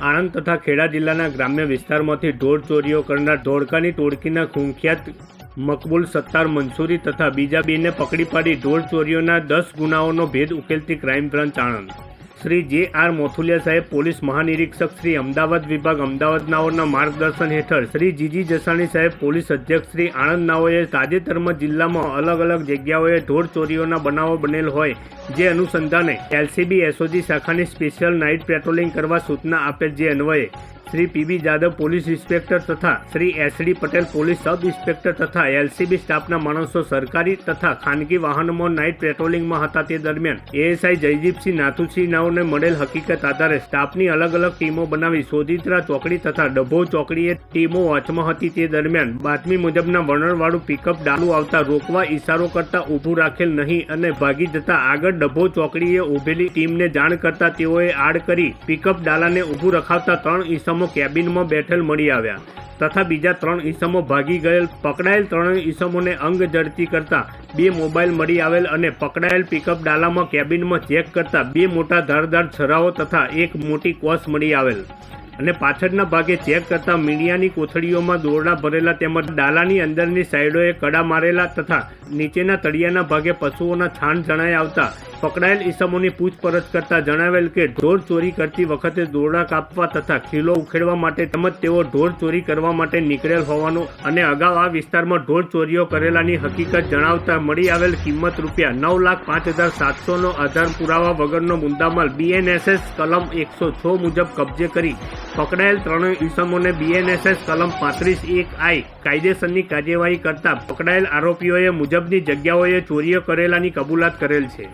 આણંદ તથા ખેડા જિલ્લાના ગ્રામ્ય વિસ્તારમાંથી ઢોર ચોરીઓ કરનાર ધોળકાની ટોળકીના કુંખ્યાત મકબૂલ સત્તાર મંસૂરી તથા બીજા બેને પકડી પાડી ઢોર ચોરીઓના દસ ગુનાઓનો ભેદ ઉકેલતી crime branch Anand. Shri J R Mothuliya સાહેબ, પોલીસ મહાનિરીક્ષક શ્રી અમદાવાદ વિભાગ અમદાવાદ નાઓના માર્ગદર્શન હેઠળ શ્રી જીજી જસાણી સાહેબ, પોલીસ અધ્યક્ષ શ્રી આણંદ નાઓએ તાજેતરમાં જિલ્લામાં અલગ અલગ જગ્યાઓએ ઢોર ચોરીઓના બનાવો બનેલ હોય, જે અનુસંધાને એલસીબી એસઓજી શાખાની સ્પેશિયલ નાઇટ પેટ્રોલિંગ કરવા સૂચના આપેલ જે અન્વયે Shri PB Jadav police inspector તથા Shri SD Patel police sub inspector તથા એલસીબી સ્ટાફના માણસો સરકારી તથા ખાનગી વાહનોમાં નાઇટ પેટ્રોલિંગમાં હતા તે દરમિયાન એએસઆઈ જયદીપસિંહ નાથુસિંહ નાઓને મળેલ હકીકત આધારે સ્ટાફની અલગ અલગ ટીમો બનાવી સોદિત્રા ચોકડી તથા ડભો ચોકડીએ ટીમો વોચમાં હતી તે દરમિયાન બાતમી મુજબના વર્ણનવાળું પિકઅપ ડાલુ આવતા રોકવા ઇશારો કરતા ઊભું રાખેલ નહીં અને ભાગી જતા આગળ ડભો ચોકડીએ ઊભેલી ટીમને જાણ કરતા તેઓએ આડ કરી પિકઅપ ડાલાને ઊભું રખાવતા ત્રણ ઈસમો કેબિનમાં બેઠેલ મળી આવ્યા. તથા બીજા ત્રણ ઈસમો ભાગી ગયેલ. પકડાયેલ ત્રણ ઈસમોને અંગ જડતી કરતા બે મોબાઈલ મળી આવેલ અને પકડાયેલ પિકઅપ ડાલામાં કેબિનમાં ચેક કરતા બે મોટા ધારદાર છરાઓ તથા એક મોટી કોસ મળી આવેલ. અને પાછળના ભાગે ચેક કરતા મીડિયાની કોથળીઓમાં દોરડા ભરેલા તેમજ ડાલાની અંદરની સાઈડોએ કડા મારેલા તથા નીચેના તળિયાના ભાગે પશુઓના છાણ જણાઈ આવતા પકડાયેલ ઈસમોની પૂછપરછ કરતા જણાવેલ કે ઢોર ચોરી કરતી વખતે દોરડા કાપવા તથા ખીલો ઉખેડવા માટે તેમજ તેઓ ઢોર ચોરી કરવા માટે નીકળેલ હોવાનું અને અગાઉ આ વિસ્તારમાં ઢોર ચોરીઓ કરેલાની હકીકત જણાવતા મળી આવેલ કિંમત રૂપિયા નવ લાખ પાંચ હજાર સાતસોનો આધાર પુરાવા વગરનો મુદ્દામાલ બીએનએસએસ કલમ એકસો છ મુજબ કબજે કરી પકડાયેલ ત્રણેય ઈસમોને બીએનએસએસ કલમ પાંત્રીસ એક આઈ કાયદેસરની કાર્યવાહી કરતા પકડાયેલ આરોપીઓએ મુજબની જગ્યાઓએ ચોરીઓ કરેલાની કબૂલાત કરેલ છે.